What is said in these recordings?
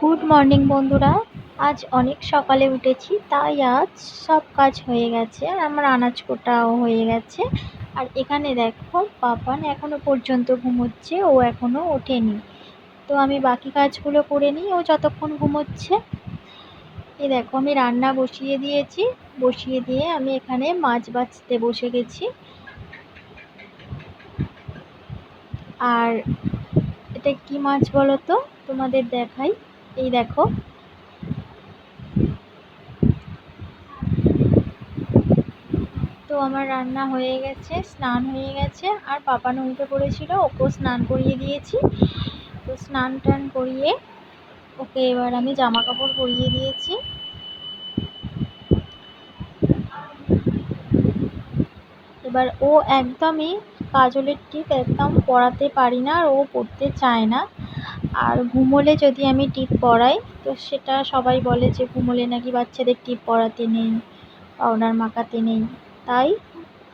Good morning বন্ধুরা। আজ অনেক সকালে উঠেছি, তাই আজ সব কাজ হয়ে গেছে, আর আমার আনাজ কোটাও হয়ে গেছে। আর এখানে দেখো, পাপান এখনও পর্যন্ত ঘুমোচ্ছে, ও এখনও ওঠেনি। তো আমি বাকি কাজগুলো করে নিই, ও যতক্ষণ ঘুমোচ্ছে। এই দেখো, আমি রান্না বসিয়ে দিয়েছি, বসিয়ে দিয়ে আমি এখানে মাছ বাছতে বসে গেছি। আর এটা কি মাছ বলো তো? তোমাদের দেখাই। এই দেখো। তো আমার রান্না হয়ে গেছে, স্নান হয়ে গেছে, আর পাপানো উঠে পড়েছিল, ওকেও স্নান করিয়ে দিয়েছি। তো স্নান টান করিয়ে ওকে এবার আমি জামা কাপড় পরিয়ে দিয়েছি। এবার ও একদমই কাজলের টিপ একদম পরাতে পারি না আর ও পরতে চায় না। আর ঘুমোলে যদি আমি টিপ পরাই, তো সেটা সবাই বলে যে ঘুমোলে নাকি বাচ্চাদের টিপ পরাতে নেই পাউডার মাখাতে নেই। তাই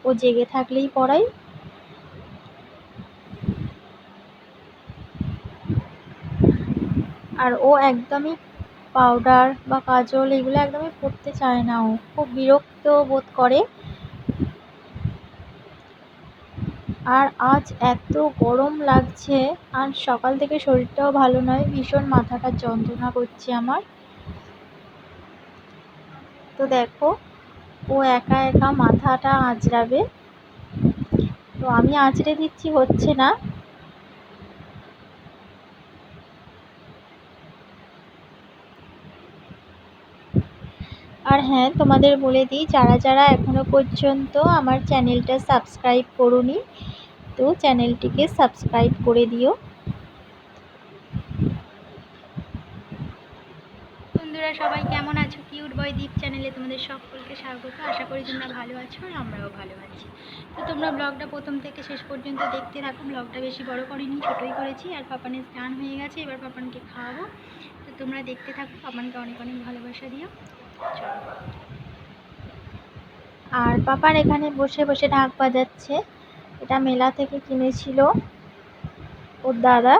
ও জেগে থাকলেই পরাই আর ও একদমই পাউডার বা কাজল এগুলো একদমই পরতে চায় না ও। খুব বিরক্ত বোধ করে। আর আজ এত গরম লাগছে, আর সকাল থেকে শরীরটাও ভালো নয়, ভীষণ মাথাটা যন্ত্রণা করছে আমার। তো দেখো, ও একা একা মাথাটা আঁচড়াবে। তো আমি আঁচড়ে দিচ্ছি, হচ্ছে না। আর হ্যাঁ তোমাদের বলে দিই, যারা যারা এখনও পর্যন্ত আমার চ্যানেলটা সাবস্ক্রাইব করুনি, তো চ্যানেলটিকে সাবস্ক্রাইব করে দিও। বন্ধুরা, সবাই কেমন আছো? কিউট বয় দ্বীপ চ্যানেলে তোমাদের সকলকে স্বাগত। আশা করি তোমরা ভালো আছো আর আমরাও ভালো আছি। তো তোমরা ব্লগটা প্রথম থেকে শেষ পর্যন্ত দেখতে থাকো। ব্লগটা বেশি বড় করিনি, ছোটোই করেছি। আর পাপানের স্নান হয়ে গেছে, এবার পাপানকে খাওয়াবো। তো তোমরা দেখতে থাকো, পাপানকে অনেক অনেক ভালোবাসা দিও। আর পাপার এখানে বসে বসে ঢাক বাজাচ্ছে। এটা মেলা থেকে কিনেছিল ওর দাদা।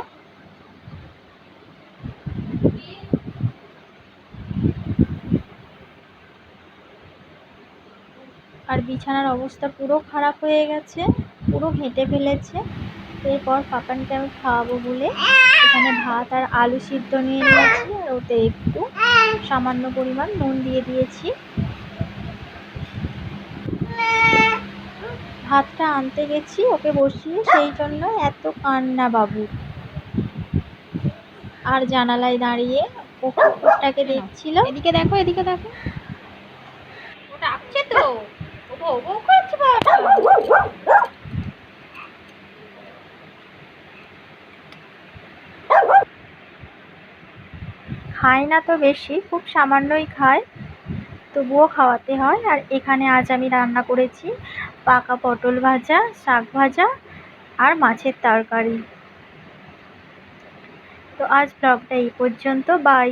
আর বিছানার অবস্থা পুরো খারাপ হয়ে গেছে, পুরো ঘেঁটে ফেলেছে। এরপর পাপানকে আমি খাওয়াবো বলে এখানে ভাত আর আলু সিদ্ধ নিয়ে নিয়েছি, আর ওতে একটু সামান্য পরিমাণ নুন দিয়ে দিয়েছি। ভাতটা আনতে গেছি ওকে বসিয়ে, সেই জন্য এত কান্না বাবু। আর জানালায় দাঁড়িয়ে ও কুকুরটাকে দেখছিল এদিকে দেখো এদিকে দেখো। তো। ও বউ বউ করছে বাবা খায় না তো বেশি, খুব সামান্যই খায়। তবুও খাওয়াতে হয়। আর এখানে আজ আমি রান্না করেছি পাকা পটল ভাজা, শাক ভাজা আর মাছের তরকারি। তো আজ ব্লগটা এই পর্যন্ত। বাই।